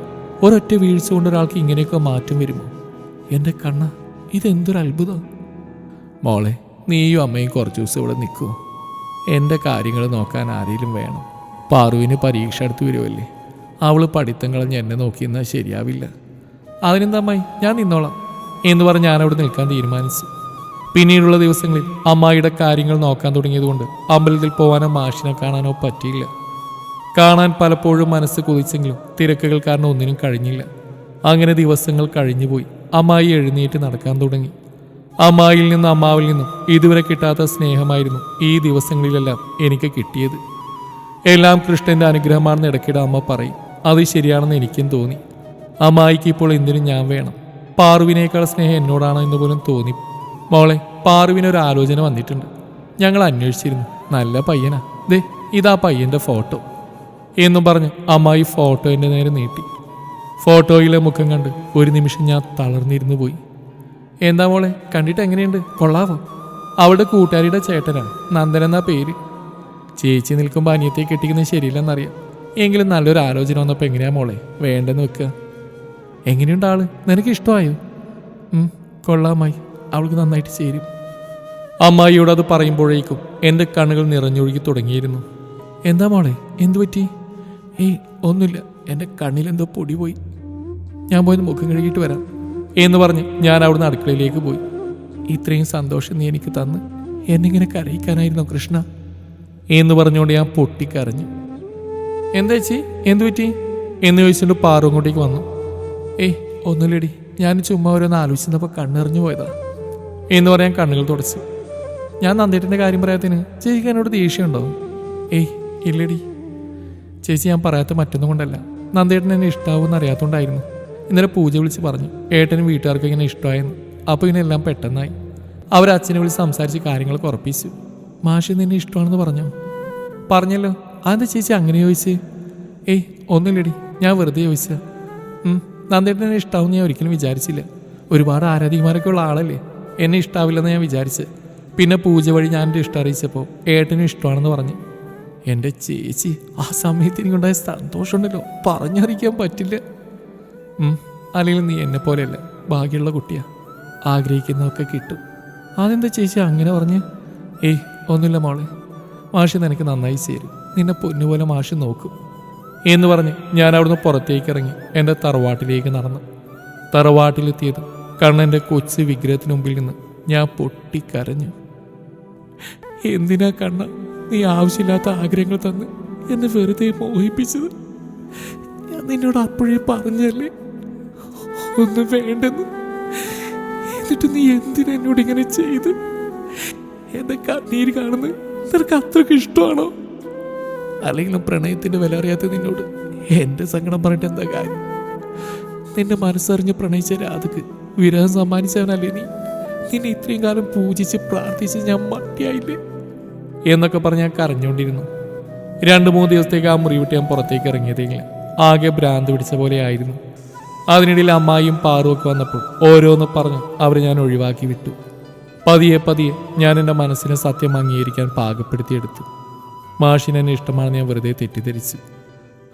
ഒരൊറ്റ വീഴ്ച കൊണ്ട് ഒരാൾക്ക് ഇങ്ങനെയൊക്കെ മാറ്റം വരുമോ? എന്റെ കണ്ണ ഇതെന്തൊരു അത്ഭുതം. മോളെ നീയും അമ്മയും കുറച്ച് ദിവസം ഇവിടെ നിൽക്കുമോ എന്റെ കാര്യങ്ങൾ നോക്കാൻ ആരെങ്കിലും വേണം. പാറുവിന് പരീക്ഷ അടുത്ത് വരുമല്ലേ അവൾ പഠിത്തം കളഞ്ഞ് എന്നെ നോക്കിയെന്നാൽ ശരിയാവില്ല. അതിനെന്താ അമ്മായി? ഞാൻ നിന്നോളാം. എന്ന് പറഞ്ഞ് ഞാനവിടെ നിൽക്കാൻ തീരുമാനിച്ചു. പിന്നീടുള്ള ദിവസങ്ങളിൽ അമ്മായിയുടെ കാര്യങ്ങൾ നോക്കാൻ തുടങ്ങിയതുകൊണ്ട് അമ്പലത്തിൽ പോവാനോ മാഷിനെ കാണാനോ പറ്റിയില്ല. കാണാൻ പലപ്പോഴും മനസ്സ് കൊതിച്ചെങ്കിലും തിരക്കുകൾ കാരണം ഒന്നിനും കഴിഞ്ഞില്ല. അങ്ങനെ ദിവസങ്ങൾ കഴിഞ്ഞുപോയി. അമ്മായി എഴുന്നേറ്റ് നടക്കാൻ തുടങ്ങി. അമ്മായിൽ നിന്നും അമ്മാവിൽ നിന്നും ഇതുവരെ കിട്ടാത്ത സ്നേഹമായിരുന്നു ഈ ദിവസങ്ങളിലെല്ലാം എനിക്ക് കിട്ടിയത്. എല്ലാം കൃഷ്ണന്റെ അനുഗ്രഹമാണെന്ന് ഇടയ്ക്കിടെ അമ്മ പറയും. അത് ശരിയാണെന്ന് എനിക്കും തോന്നി. അമ്മായിക്ക് ഇപ്പോൾ എന്തിനും ഞാൻ വേണം. പാറുവിനേക്കാൾ സ്നേഹം എന്നോടാണോ എന്ന് പോലും തോന്നി മോളെ ഒരു ആലോചന വന്നിട്ടുണ്ട്. ഞങ്ങൾ അന്വേഷിച്ചിരുന്നു. നല്ല പയ്യനാ. ദേ ഇതാ പയ്യന്റെ ഫോട്ടോ. എന്നും പറഞ്ഞ് അമ്മായി ഫോട്ടോ എന്റെ നേരെ നീട്ടി. ഫോട്ടോയിലെ മുഖം കണ്ട് ഒരു നിമിഷം ഞാൻ തളർന്നിരുന്നു പോയി. എന്താ മോളെ കണ്ടിട്ട് എങ്ങനെയുണ്ട്? കൊള്ളാവോ? അവളുടെ കൂട്ടുകാരിയുടെ ചേട്ടനാണ്. നന്ദൻ എന്നാ പേര്. ചേച്ചി നിൽക്കുമ്പോൾ അനിയത്തെ കെട്ടിക്കുന്നത് ശരിയില്ലെന്നറിയാം. എങ്കിലും നല്ലൊരു ആലോചന വന്നപ്പോൾ എങ്ങനെയാ മോളെ? വേണ്ടെന്ന് വെക്കുക. എങ്ങനെയുണ്ട് ആൾ? നിനക്ക് ഇഷ്ടമായോ? കൊള്ളാമായി അവൾക്ക് നന്നായിട്ട് ചേരും. അമ്മായിയോട് അത് പറയുമ്പോഴേക്കും എന്റെ കണ്ണുകൾ നിറഞ്ഞൊഴുകി തുടങ്ങിയിരുന്നു. എന്താ മോളെ? എന്തു പറ്റി? ഏയ് ഒന്നുമില്ല. എന്റെ കണ്ണിലെന്തോ പൊടി പോയി ഞാൻ പോയത് മുഖം കഴുകിയിട്ട് വരാം എന്ന് പറഞ്ഞ് ഞാൻ അവിടുന്ന് അടുക്കളയിലേക്ക് പോയി. ഇത്രയും സന്തോഷം നീ എനിക്ക് തന്ന്. എന്നിങ്ങനെ കരയിക്കാനായിരുന്നോ കൃഷ്ണ? എന്ന് പറഞ്ഞുകൊണ്ട് ഞാൻ പൊട്ടിക്കരഞ്ഞു. എന്താ ചേച്ചി? എന്തു പറ്റി? എന്ന് ചോദിച്ചുകൊണ്ട് പാറു അങ്ങോട്ടേക്ക് വന്നു. ഏയ് ഒന്നുമില്ലടി. ഞാൻ ചുമ്മാ ഓരോന്ന് ആലോചിച്ചപ്പോൾ കണ്ണെറിഞ്ഞു പോയതാ. എന്ന് പറയാൻ കണ്ണുകൾ തുടച്ചു. ഞാൻ നന്ദേട്ടന്റെ കാര്യം പറയാത്തതിന് ചേച്ചിക്ക് എന്നോട് ദേഷ്യമുണ്ടോ? ഏയ് ഇല്ലടി. ചേച്ചി ഞാൻ പറയാത്ത മറ്റൊന്നും കൊണ്ടല്ല. നന്ദേട്ടൻ എന്നെ ഇഷ്ടാവുമെന്ന് അറിയാത്തതുകൊണ്ടായിരുന്നു ഇന്നലെ പൂജ വിളിച്ച് പറഞ്ഞു ഏട്ടനും വീട്ടുകാർക്ക് ഇങ്ങനെ ഇഷ്ടമായെന്ന്. അപ്പോൾ ഇങ്ങനെ എല്ലാം പെട്ടെന്നായി. അവർ അച്ഛനെ വിളിച്ച് സംസാരിച്ച് കാര്യങ്ങളൊക്കെ ഉറപ്പിച്ചു. മാഷി നിന്നെ ഇഷ്ടമാണെന്ന് പറഞ്ഞോ? പറഞ്ഞല്ലോ. അതെന്താ ചേച്ചി അങ്ങനെ ചോദിച്ച്? ഏയ് ഒന്നുമില്ലടി. ഞാൻ വെറുതെ ചോദിച്ചതാ. ഉം, നന്ദേട്ടൻ എന്നെ ഇഷ്ടാവുമെന്ന് ഞാൻ ഒരിക്കലും വിചാരിച്ചില്ല. ഒരുപാട് ആരാധികമാരൊക്കെ ഉള്ള ആളല്ലേ? എന്നെ ഇഷ്ടാവില്ലെന്ന് ഞാൻ വിചാരിച്ച്. പിന്നെ പൂജ വഴി ഞാൻ എന്റെ ഇഷ്ടം അറിയിച്ചപ്പോൾ ഏട്ടനും ഇഷ്ടമാണെന്ന് പറഞ്ഞു. എന്റെ ചേച്ചി ആ സമയത്ത് എനിക്കുണ്ടായ സന്തോഷമുണ്ടല്ലോ. പറഞ്ഞറിയിക്കാൻ പറ്റില്ല. അല്ലെങ്കിൽ നീ എന്നെ പോലെയല്ല ഭാഗ്യമുള്ള കുട്ടിയാ. ആഗ്രഹിക്കുന്നതൊക്കെ കിട്ടും. അതെന്താ ചേച്ചി അങ്ങനെ പറഞ്ഞ്? ഏയ് ഒന്നുമില്ല മോളെ. മാഷി നിനക്ക് നന്നായി ചേരും. നിന്നെ പൊന്നുപോലെ മാഷി നോക്കും. എന്ന് പറഞ്ഞ് ഞാൻ അവിടുന്ന് പുറത്തേക്ക് ഇറങ്ങി എന്റെ തറവാട്ടിലേക്ക് നടന്നു. തറവാട്ടിലെത്തിയത് കണ്ണന്റെ കൊച്ചു വിഗ്രഹത്തിന് മുമ്പിൽ നിന്ന് ഞാൻ പൊട്ടിക്കരഞ്ഞു. എന്തിനാ കണ്ണ? നീ ആവശ്യമില്ലാത്ത ആഗ്രഹങ്ങൾ തന്ന് എന്നെ വെറുതെ മോഹിപ്പിച്ചത്? ഞാൻ നിന്നോട് അപ്പോഴേ പറഞ്ഞല്ലേ? ഒന്നും വേണ്ടെന്ന്. എന്നിട്ട് നീ എന്തിനാ എന്നോട് ഇങ്ങനെ ചെയ്ത്? എന്റെ കണ്ണീര് കാണുന്നത് നിനക്ക് അത്രയ്ക്ക് ഇഷ്ടമാണോ? അല്ലെങ്കിലും പ്രണയത്തിന്റെ വില അറിയാത്ത നിന്നോട് എന്റെ സങ്കടം പറഞ്ഞിട്ട് എന്താ കാര്യം? നിന്റെ മനസ്സറിഞ്ഞ് പ്രണയിച്ച രാധക്ക് വിരഹം സമ്മാനിച്ചവനല്ലേ നീ? നിന്നെ ഇത്രയും കാലം പൂജിച്ച് പ്രാർത്ഥിച്ച് ഞാൻ മട്ടിയായില്ലേ? എന്നൊക്കെ പറഞ്ഞ് ഞാൻ കരഞ്ഞുകൊണ്ടിരുന്നു. രണ്ട് മൂന്ന് ദിവസത്തേക്ക് ആ മുറി വിട്ട് ഞാൻ പുറത്തേക്ക് ഇറങ്ങിയതെങ്കിൽ ആകെ ഭ്രാന്ത് പിടിച്ച പോലെ ആയിരുന്നു. അതിനിടയിൽ അമ്മായിയും പാറും ഒക്കെ വന്നപ്പോൾ ഓരോന്ന് പറഞ്ഞ് അവരെ ഞാൻ ഒഴിവാക്കി വിട്ടു. പതിയെ പതിയെ ഞാൻ എന്റെ മനസ്സിനെ സത്യം അംഗീകരിക്കാൻ പാകപ്പെടുത്തിയെടുത്തു. മാഷിനെ എന്നെ ഇഷ്ടമാണെന്ന് ഞാൻ വെറുതെ തെറ്റിദ്ധരിച്ചു.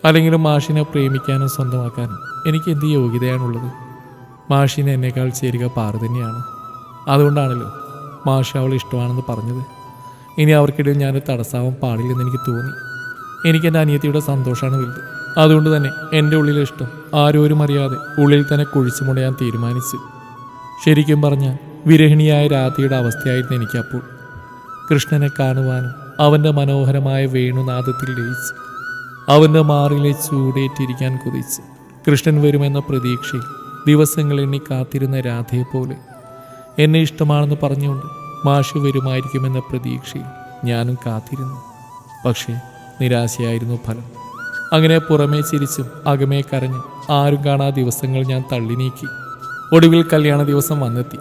അല്ലെങ്കിലും മാഷിനെ പ്രേമിക്കാനും സ്വന്തമാക്കാനും എനിക്ക് എന്ത് യോഗ്യതയാണുള്ളത്? മാഷിനെ എന്നേക്കാൾ ചേരുക പാറു തന്നെയാണ്. അതുകൊണ്ടാണല്ലോ മാഷി അവൾ ഇഷ്ടമാണെന്ന് പറഞ്ഞത്. ഇനി അവർക്കിടയിൽ ഞാൻ തടസ്സാവാൻ പാടില്ലെന്ന് എനിക്ക് തോന്നി. എനിക്ക് എന്റെ അനിയത്തിയുടെ സന്തോഷമാണ് വലുത്. അതുകൊണ്ട് തന്നെ എന്റെ ഉള്ളിലെ ഇഷ്ടം ആരോരും അറിയാതെ ഉള്ളിൽ തന്നെ കുഴിച്ചു മുടയാൻ തീരുമാനിച്ചു. ശരിക്കും പറഞ്ഞാൽ വിരഹിണിയായ രാധയുടെ അവസ്ഥയായിരുന്നു എനിക്കപ്പോൾ. കൃഷ്ണനെ കാണുവാനും അവന്റെ മനോഹരമായ വേണുനാദത്തിൽ ലയിച്ച് അവന്റെ മാറിലെ ചൂടേറ്റിരിക്കാൻ കുതിച്ച് കൃഷ്ണൻ വരുമെന്ന പ്രതീക്ഷയിൽ ദിവസങ്ങൾ എണ്ണി കാത്തിരുന്ന രാധയെപ്പോലെ. എന്നെ ഇഷ്ടമാണെന്ന് പറഞ്ഞുകൊണ്ട് മാഷു വരുമായിരിക്കുമെന്ന പ്രതീക്ഷയിൽ ഞാനും കാത്തിരുന്നു. പക്ഷേ നിരാശയായിരുന്നു ഫലം. അങ്ങനെ പുറമേ ചിരിച്ചും അകമേ കരഞ്ഞ് ആരും കാണാ ദിവസങ്ങൾ ഞാൻ തള്ളി നീക്കി. ഒടുവിൽ കല്യാണ ദിവസം വന്നെത്തി.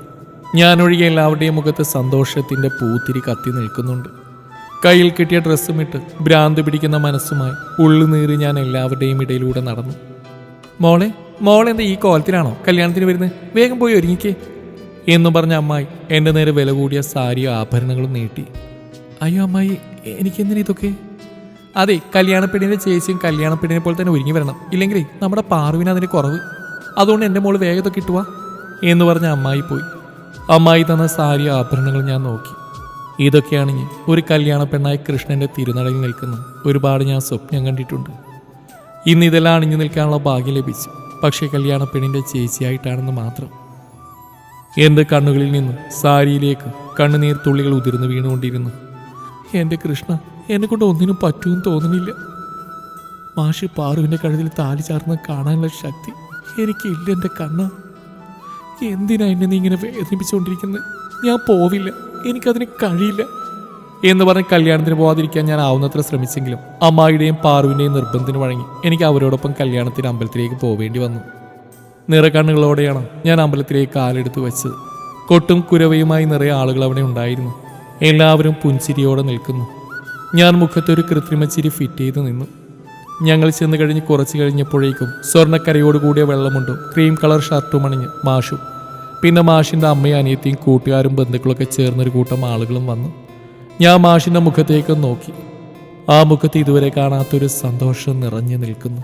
ഞാനൊഴികെ എല്ലാവരുടെയും മുഖത്ത് സന്തോഷത്തിന്റെ പൂത്തിരി കത്തി നിൽക്കുന്നുണ്ട്. കയ്യിൽ കിട്ടിയ ഡ്രസ്സും ഇട്ട് ഭ്രാന്ത് പിടിക്കുന്ന മനസ്സുമായി ഉള്ളുനീറി ഞാൻ എല്ലാവരുടെയും ഇടയിലൂടെ നടന്നു. മോളെ മോളെന്താ ഈ കോലത്തിലാണോ കല്യാണത്തിന് വരുന്നത്? വേഗം പോയി ഒരുങ്ങിക്കേ. എന്നും പറഞ്ഞ അമ്മായി എന്റെ നേരെ വില കൂടിയ സാരിയോ ആഭരണങ്ങളും നീട്ടി. അയ്യോ അമ്മായി എനിക്കെന്തിനാ ഇതൊക്കെ? അതെ കല്യാണപ്പെണ്ണിന്റെ ചേച്ചിയും കല്യാണപ്പെണ്ണിനെ പോലെ തന്നെ ഒരുങ്ങി വരണം. ഇല്ലെങ്കിലേ നമ്മുടെ പാറുവിന് അതിന് കുറവ്. അതുകൊണ്ട് എന്റെ മോൾ വേഗത്തൊക്കെ കിട്ടുവാ എന്ന് പറഞ്ഞ അമ്മായി പോയി. അമ്മായി തന്ന സാരി ആഭരണങ്ങൾ ഞാൻ നോക്കി. ഇതൊക്കെയാണെങ്കിൽ ഒരു കല്യാണ പെണ്ണായി കൃഷ്ണന്റെ തിരുനടയിൽ നിൽക്കുന്ന ഒരുപാട് ഞാൻ സ്വപ്നം കണ്ടിട്ടുണ്ട്. ഇന്ന് ഇതെല്ലാം അണിഞ്ഞു നിൽക്കാനുള്ള ഭാഗ്യം ലഭിച്ചു. പക്ഷേ കല്യാണ പെണ്ണിന്റെ ചേച്ചിയായിട്ടാണെന്ന് മാത്രം. എന്റെ കണ്ണുകളിൽ നിന്ന് സാരിയിലേക്ക് കണ്ണുനീർ തുള്ളികൾ ഉതിർന്നു വീണുകൊണ്ടിരുന്നു. എന്റെ കൃഷ്ണ എന്നെ കൊണ്ട് ഒന്നിനും പറ്റുമെന്ന് തോന്നുന്നില്ല. മാഷി പാറുവിന്റെ കഴുതിൽ താലി ചാർന്ന് കാണാനുള്ള ശക്തി എനിക്കില്ല എന്റെ കണ്ണ. എന്തിനാ എന്നെ നീ ഇങ്ങനെ വേദനിപ്പിച്ചുകൊണ്ടിരിക്കുന്നത് ഞാൻ പോവില്ല. എനിക്കതിന് കഴിയില്ല. എന്ന് പറഞ്ഞ് കല്യാണത്തിന് പോവാതിരിക്കാൻ ഞാൻ ആവുന്നത്ര ശ്രമിച്ചെങ്കിലും അമ്മായിയുടെയും പാറുവിന്റെയും നിർബന്ധത്തിന് വഴങ്ങി എനിക്ക് അവരോടൊപ്പം കല്യാണത്തിന് അമ്പലത്തിലേക്ക് പോവേണ്ടി വന്നു. നിറക്കണ്ണുകളോടെയാണ് ഞാൻ അമ്പലത്തിലേക്ക് കാലെടുത്ത് വെച്ചത്. കൊട്ടും കുരവയുമായി നിറയെ ആളുകൾ അവിടെ ഉണ്ടായിരുന്നു. എല്ലാവരും പുഞ്ചിരിയോടെ നിൽക്കുന്നു. ഞാൻ മുഖത്തൊരു കൃത്രിമ ചിരി ഫിറ്റ് ചെയ്ത് നിന്നു. ഞങ്ങൾ ചെന്ന് കഴിഞ്ഞ് കുറച്ച് കഴിഞ്ഞപ്പോഴേക്കും സ്വർണക്കരയോട് കൂടിയ വെള്ളമുണ്ടും ക്രീം കളർ ഷർട്ടും അണിഞ്ഞ് മാഷും. പിന്നെ മാഷിന്റെ അമ്മയും അനിയത്തിയും കൂട്ടുകാരും ബന്ധുക്കളൊക്കെ ചേർന്നൊരു കൂട്ടം ആളുകളും വന്നു. ഞാൻ മാഷിന്റെ മുഖത്തേക്ക് നോക്കി. ആ മുഖത്ത് ഇതുവരെ കാണാത്തൊരു സന്തോഷം നിറഞ്ഞു നിൽക്കുന്നു.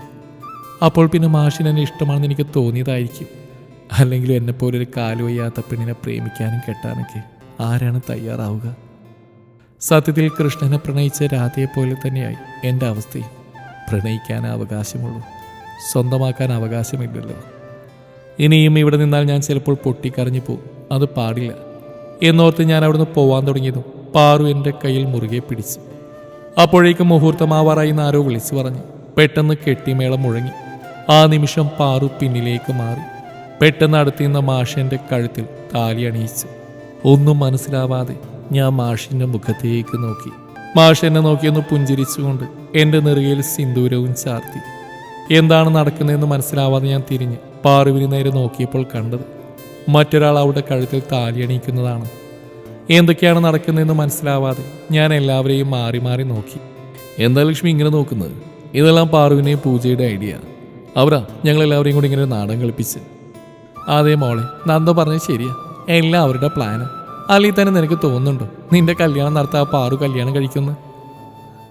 അപ്പോൾ പിന്നെ മാഷിനെ ഇഷ്ടമാണെന്ന് എനിക്ക് തോന്നിയതായിരിക്കും. അല്ലെങ്കിൽ എന്നെപ്പോലെ ഒരു കാൽ വയ്യാത്ത പെണ്ണിനെ പ്രേമിക്കാനും കെട്ടാനൊക്കെ ആരാണ് തയ്യാറാവുക? സത്യത്തിൽ കൃഷ്ണനെ പ്രണയിച്ച രാധയെപ്പോലെ തന്നെയായി എന്റെ അവസ്ഥയും. പ്രണയിക്കാൻ അവകാശമുള്ളൂ. സ്വന്തമാക്കാൻ അവകാശമില്ലല്ലോ. ഇനിയും ഇവിടെ നിന്നാൽ ഞാൻ ചിലപ്പോൾ പൊട്ടിക്കറിഞ്ഞു പോകും. അത് പാടില്ല. എന്നോർത്ത് ഞാൻ അവിടുന്ന് പോവാൻ തുടങ്ങിയതും പാറു എന്റെ കയ്യിൽ മുറുകെ പിടിച്ചു. അപ്പോഴേക്കും മുഹൂർത്തമാവാറായി നാരോ വിളിച്ചു പറഞ്ഞു പെട്ടെന്ന് കെട്ടിമേളം മുഴങ്ങി. ആ നിമിഷം പാറു പിന്നിലേക്ക് മാറി. പെട്ടെന്ന് അടുത്തിരുന്ന മാഷന്റെ കഴുത്തിൽ താലി അണിയിച്ചു. ഒന്നും മനസ്സിലാവാതെ ഞാൻ മാഷിന്റെ മുഖത്തേക്ക് നോക്കി. മാഷ് എന്നെ നോക്കിയൊന്ന് പുഞ്ചിരിച്ചുകൊണ്ട് എന്റെ നെറുകയിൽ സിന്ദൂരവും ചാർത്തി. എന്താണ് നടക്കുന്നതെന്ന് മനസ്സിലാവാതെ ഞാൻ തിരിഞ്ഞ് പാറുവിന് നേരെ നോക്കിയപ്പോൾ കണ്ടത് മറ്റൊരാൾ അവിടെ കഴുത്തിൽ താലി അണിയിക്കുന്നതാണ്. എന്തൊക്കെയാണ് നടക്കുന്നതെന്ന് മനസ്സിലാവാതെ ഞാൻ എല്ലാവരെയും മാറി മാറി നോക്കി. എന്താ ലക്ഷ്മി ഇങ്ങനെ നോക്കുന്നത്? ഇതെല്ലാം പാറുവിനെയും പൂജയുടെ ഐഡിയ. അവരാ ഞങ്ങൾ എല്ലാവരെയും കൂടി ഇങ്ങനെ നാടകം കളിപ്പിച്ച്. അതെ മോളെ നന്ദ പറഞ്ഞത് ശരിയാ. എല്ലാം അവരുടെ പ്ലാനാണ് അല്ലെങ്കിൽ തന്നെ നിനക്ക് തോന്നുന്നുണ്ടോ? നിന്റെ കല്യാണം നടത്താൻ പാറു കല്യാണം കഴിക്കുന്നു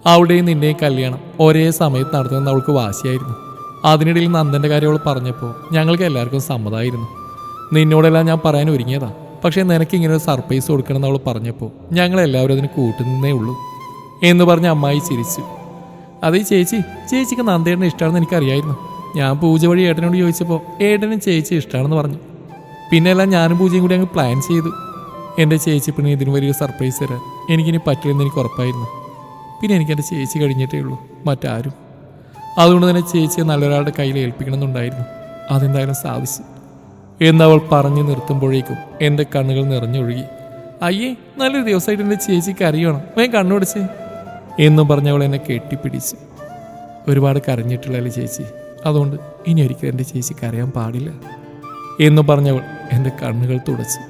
അവിടെയും നിന്റെയും കല്യാണം ഒരേ സമയത്ത് നടത്തുമെന്ന് അവൾക്ക് വാശിയായിരുന്നു. അതിനിടയിൽ നന്ദന്റെ കാര്യം അവൾ പറഞ്ഞപ്പോൾ ഞങ്ങൾക്ക് എല്ലാവർക്കും സമ്മതമായിരുന്നു. നിന്നോടെല്ലാം ഞാൻ പറയാൻ ഒരുങ്ങിയതാ. പക്ഷേ നിനക്ക് ഇങ്ങനെ ഒരു സർപ്രൈസ് കൊടുക്കണമെന്ന് അവൾ പറഞ്ഞപ്പോൾ ഞങ്ങളെല്ലാവരും അതിന് കൂട്ടുന്നേ ഉള്ളൂ എന്ന് പറഞ്ഞ് അമ്മായി ചിരിച്ചു. അതേ ചേച്ചി ചേച്ചിക്ക് നന്ദേട്ടനെ ഇഷ്ടമാണെന്ന് എനിക്കറിയായിരുന്നു. ഞാൻ പൂജ വഴി ഏട്ടനോട് ചോദിച്ചപ്പോൾ ഏട്ടനും ചേച്ചി ഇഷ്ടമാണെന്ന് പറഞ്ഞു. പിന്നെ എല്ലാം ഞാനും പൂജയും കൂടി അങ്ങ് പ്ലാൻ ചെയ്തു. എന്റെ ചേച്ചി പിന്നെ ഇതിന് വലിയൊരു സർപ്രൈസ് തരാൻ എനിക്കിനി പറ്റില്ലെന്ന് എനിക്ക് ഉറപ്പായിരുന്നു. പിന്നെ എനിക്ക് എന്റെ ചേച്ചി കഴിഞ്ഞിട്ടേ ഉള്ളൂ മറ്റാരും. അതുകൊണ്ട് തന്നെ ചേച്ചിയെ നല്ലൊരാളുടെ കയ്യിൽ ഏൽപ്പിക്കണമെന്നുണ്ടായിരുന്നു. അതെന്തായാലും സാധിച്ചു. എന്നവൾ പറഞ്ഞു നിർത്തുമ്പോഴേക്കും എന്റെ കണ്ണുകൾ നിറഞ്ഞൊഴുകി. അയ്യേ നല്ലൊരു ദിവസമായിട്ട് എന്റെ ചേച്ചിക്ക് അറിയണം. വേഗം കണ്ണുപിടിച്ച് എന്നും പറഞ്ഞവൾ എന്നെ കെട്ടിപ്പിടിച്ച്. ഒരുപാട് കരഞ്ഞിട്ടുള്ളല്ലേ ചേച്ചി? അതുകൊണ്ട് ഇനി ഒരിക്കലും എന്റെ ചേച്ചിക്ക് അറിയാൻ പാടില്ല. എന്ന് പറഞ്ഞവൾ എന്റെ കണ്ണുകൾ തുടച്ചു.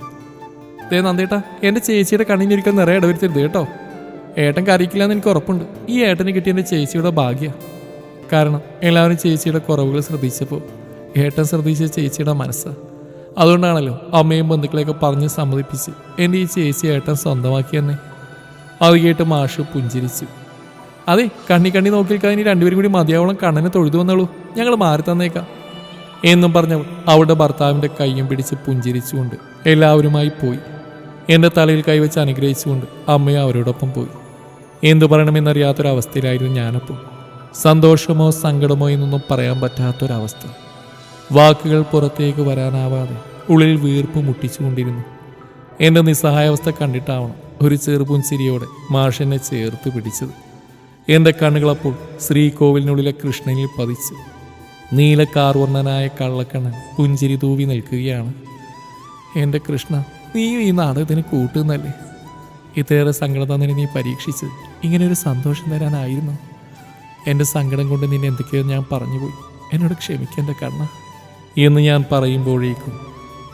ദേ നന്ദേട്ടാ എന്റെ ചേച്ചിയുടെ കണ്ണിന് ഒരിക്കൽ നിറയെ ഇടവരുത്തരുത് കേട്ടോ. ഏട്ടൻ കറിയിക്കില്ല എന്ന് എനിക്ക് ഉറപ്പുണ്ട്. ഈ ഏട്ടന് കിട്ടിയ എന്റെ ചേച്ചിയുടെ ഭാഗ്യ. കാരണം എല്ലാവരും ചേച്ചിയുടെ കുറവുകൾ ശ്രദ്ധിച്ചപ്പോൾ ഏട്ടൻ ശ്രദ്ധിച്ച ചേച്ചിയുടെ മനസ്സാണ് അതുകൊണ്ടാണല്ലോ അമ്മയും ബന്ധുക്കളെയൊക്കെ പറഞ്ഞ് സമ്മതിപ്പിച്ച് എന്റെ ഈ ചേച്ചി ഏട്ടൻ സ്വന്തമാക്കി തന്നെ അത് കേട്ട് മാഷ് പുഞ്ചിരിച്ചു. അതെ കണ്ണി കണ്ണി നോക്കിയിരിക്കാൻ ഇനി രണ്ടുപേരും കൂടി മതിയാവോളം കണ്ണനെ തൊഴുതു വന്നോളൂ. ഞങ്ങൾ മാറി തന്നേക്കാം. എന്നും പറഞ്ഞവൾ അവളുടെ ഭർത്താവിന്റെ കൈയും പിടിച്ച് പുഞ്ചിരിച്ചുകൊണ്ട് എല്ലാവരുമായി പോയി. എന്റെ തലയിൽ കൈവച്ച് അനുഗ്രഹിച്ചുകൊണ്ട് അമ്മയും അവരോടൊപ്പം പോയി. എന്തു പറയണമെന്നറിയാത്തൊരവസ്ഥയിലായിരുന്നു ഞാനപ്പോൾ. സന്തോഷമോ സങ്കടമോ എന്നൊന്നും പറയാൻ പറ്റാത്തൊരവസ്ഥ. വാക്കുകൾ പുറത്തേക്ക് വരാനാവാതെ ഉള്ളിൽ വീർപ്പ് മുട്ടിച്ചുകൊണ്ടിരുന്നു. എന്റെ നിസ്സഹായാവസ്ഥ കണ്ടിട്ടാവണം ഒരു ചെറുപുൻസിരിയോടെ മാഷെന്നെ ചേർത്ത് പിടിച്ചത്. എന്റെ കണ്ണുകളപ്പോൾ ശ്രീകോവിലിനുള്ളിലെ കൃഷ്ണനിൽ പതിച്ചു. നീലക്കാർവർണനായ കള്ളക്കണ്ണൻ പുഞ്ചിരി തൂവി നിൽക്കുകയാണ്. എന്റെ കൃഷ്ണ നീ ഈ നാടകത്തിന് കൂട്ടുന്നല്ലേ? ഇത്രയേറെ സങ്കടം തന്നെ നീ പരീക്ഷിച്ച് ഒരു സന്തോഷം തരാനായിരുന്നു. എന്റെ സങ്കടം കൊണ്ട് നിന്നെ എന്തൊക്കെയോ ഞാൻ പറഞ്ഞുപോയി. എന്നോട് ക്ഷമിക്കേണ്ട കണ്ണ. എന്ന് ഞാൻ പറയുമ്പോഴേക്കും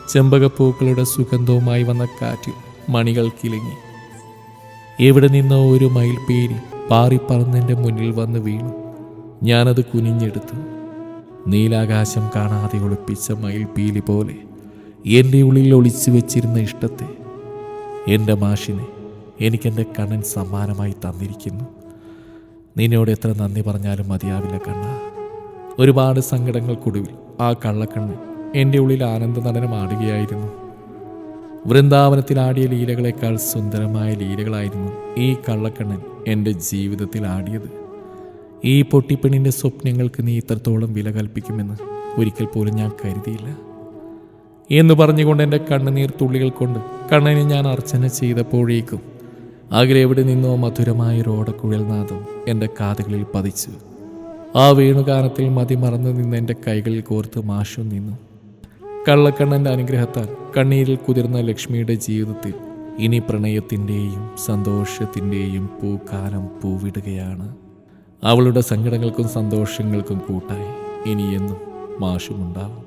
ചെമ്പകപ്പൂക്കളുടെ സുഗന്ധവുമായി വന്ന കാറ്റ് മണികൾ കിളിങ്ങി എവിടെ നിന്നോ ഒരു മയിൽപ്പേരി പാറിപ്പറന്നെന്റെ മുന്നിൽ വന്ന് വീണു. ഞാനത് കുനിഞ്ഞെടുത്തു. നീലാകാശം കാണാതെ ഒളിപ്പിച്ച മയിൽപ്പീലി പോലെ എന്റെ ഉള്ളിൽ ഒളിച്ചു വെച്ചിരുന്ന ഇഷ്ടത്തെ എന്റെ മാഷിനെ എനിക്കെന്റെ കണ്ണൻ സമ്മാനമായി തന്നിരിക്കുന്നു. നിന്നോട് എത്ര നന്ദി പറഞ്ഞാലും മതിയാവില്ല കണ്ണ. ഒരുപാട് സങ്കടങ്ങൾക്കൊടുവിൽ ആ കള്ളക്കണ്ണ് എന്റെ ഉള്ളിൽ ആനന്ദ നടനം ആടുകയായിരുന്നു വൃന്ദാവനത്തിൽ ആടിയ ലീലകളെക്കാൾ സുന്ദരമായ ലീലകളായിരുന്നു ഈ കള്ളക്കണ്ണൻ എന്റെ ജീവിതത്തിൽ ആടിയത്. ഈ പൊട്ടിപ്പെണ്ണിന്റെ സ്വപ്നങ്ങൾക്ക് നീ ഇത്രത്തോളം വില കൽപ്പിക്കുമെന്ന് ഒരിക്കൽ പോലും ഞാൻ കരുതിയില്ല. എന്ന് പറഞ്ഞുകൊണ്ട് എന്റെ കണ്ണുനീർ തുള്ളികൾ കൊണ്ട് കണ്ണനെ ഞാൻ അർച്ചന ചെയ്തപ്പോഴേക്കും അകലെ എവിടെ നിന്നോ മധുരമായ റോഡക്കുഴൽനാഥം എന്റെ കാതുകളിൽ പതിച്ചു. ആ വേണുഗാനത്തിൽ മതിമറന്നു നിന്ന് എന്റെ കൈകളിൽ കോർത്ത് മാഷു നിന്നു. കള്ളക്കണ്ണന്റെ അനുഗ്രഹത്താൽ കണ്ണീരിൽ കുതിർന്ന ലക്ഷ്മിയുടെ ജീവിതത്തിൽ ഇനി പ്രണയത്തിന്റെയും സന്തോഷത്തിന്റെയും പൂക്കാലം പൂവിടുകയാണ്. അവളുടെ സങ്കടങ്ങൾക്കും സന്തോഷങ്ങൾക്കും കൂട്ടായി ഇനിയെന്നും മാഷുമുണ്ടാവും.